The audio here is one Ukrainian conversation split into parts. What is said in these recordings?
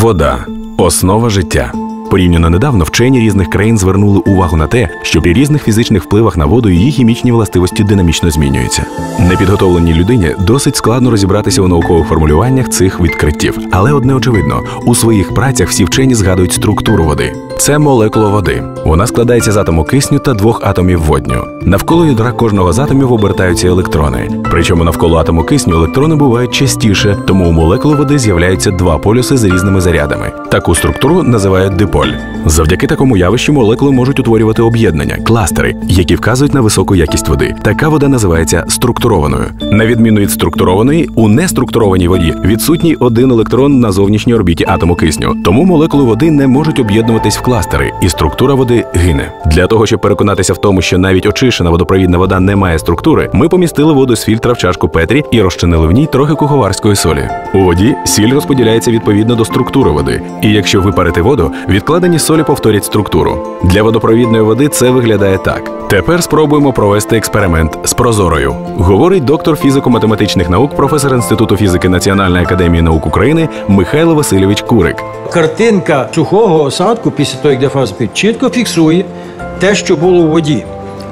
Вода основа життя. Порівняно недавно вчені різних країн звернули увагу на те, що при різних фізичних впливах на воду її хімічні властивості динамічно змінюються. Непідготовленій людині досить складно розібратися у наукових формулюваннях цих відкриттів, але одне очевидно: у своїх працях всі вчені згадують структуру води. Це молекула води. Вона складається з атому кисню та двох атомів водню. Навколо ядра кожного з атомів обертаються електрони. Причому навколо атому кисню електрони бувають частіше, тому у молекули води з'являються два полюси з різними зарядами. Таку структуру називають диполь. Завдяки такому явищу молекули можуть утворювати об'єднання, кластери, які вказують на високу якість води. Така вода називається структурованою. На відміну від структурованої, у неструктурованій воді відсутній один електрон на зовнішній орбіті атому кисню. Тому молекули води не можуть об'єднуватись в кластери, і структура води гине. Для того, щоб переконатися в тому, що навіть очищена водопровідна вода не має структури, ми помістили воду з фільтра в чашку Петрі і розчинили в ній трохи куховарської солі. У воді сіль розподіляється відповідно до структури води. І якщо випарити воду, відкладені солі повторять структуру. Для водопровідної води це виглядає так. Тепер спробуємо провести експеримент з прозорою. Говорить доктор фізико-математичних наук, професор Інституту фізики Національної академії наук України Михайло Васильович Курик. Картинка сухого осадку після того, як дефаза чітко фіксує те, що було в воді.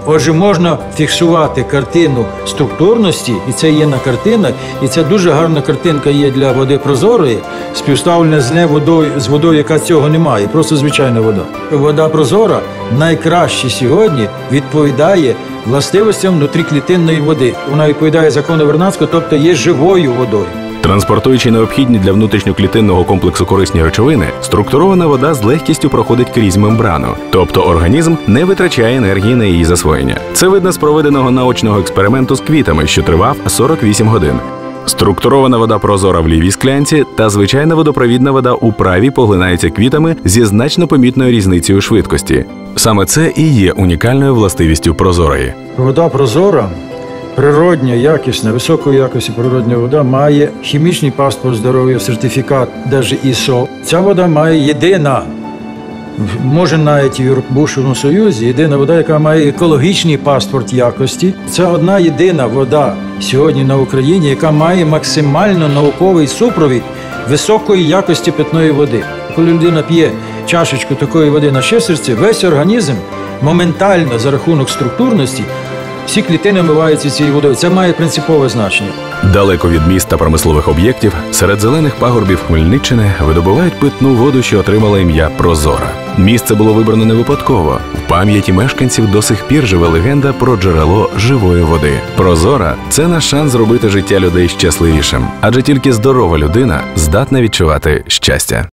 Отже, можна фіксувати картину структурності, і це є на картинах, і це дуже гарна картинка є для води прозорої, співставлена з водою з водою, яка цього не має, просто звичайна вода. Вода прозора найкраще сьогодні відповідає властивостям внутріклітинної води. Вона відповідає закону Вернадського, тобто є живою водою. Транспортуючи необхідні для внутрішньоклітинного комплексу корисні речовини, структурована вода з легкістю проходить крізь мембрану, тобто організм не витрачає енергії на її засвоєння. Це видно з проведеного наочного експерименту з квітами, що тривав 48 годин. Структурована вода прозора в лівій склянці та звичайна водопровідна вода у правій поглинаються квітами зі значно помітною різницею швидкості. Саме це і є унікальною властивістю прозорої. Вода прозора, природня, якісна, високої якості природня вода має хімічний паспорт здоров'я, сертифікат, навіть ІСО. Ця вода має єдина, може навіть в Бушому Союзі, єдина вода, яка має екологічний паспорт якості. Це одна єдина вода сьогодні на Україні, яка має максимально науковий супровід високої якості питної води. Коли людина п'є чашечку такої води на щесерці, весь організм моментально за рахунок структурності всі клітини вмиваються цією водою. Це має принципове значення. Далеко від міст та промислових об'єктів, серед зелених пагорбів Хмельниччини видобувають питну воду, що отримала ім'я Прозора. Місце було вибрано не випадково. В пам'яті мешканців до сих пір живе легенда про джерело живої води. Прозора це наш шанс зробити життя людей щасливішим, адже тільки здорова людина здатна відчувати щастя.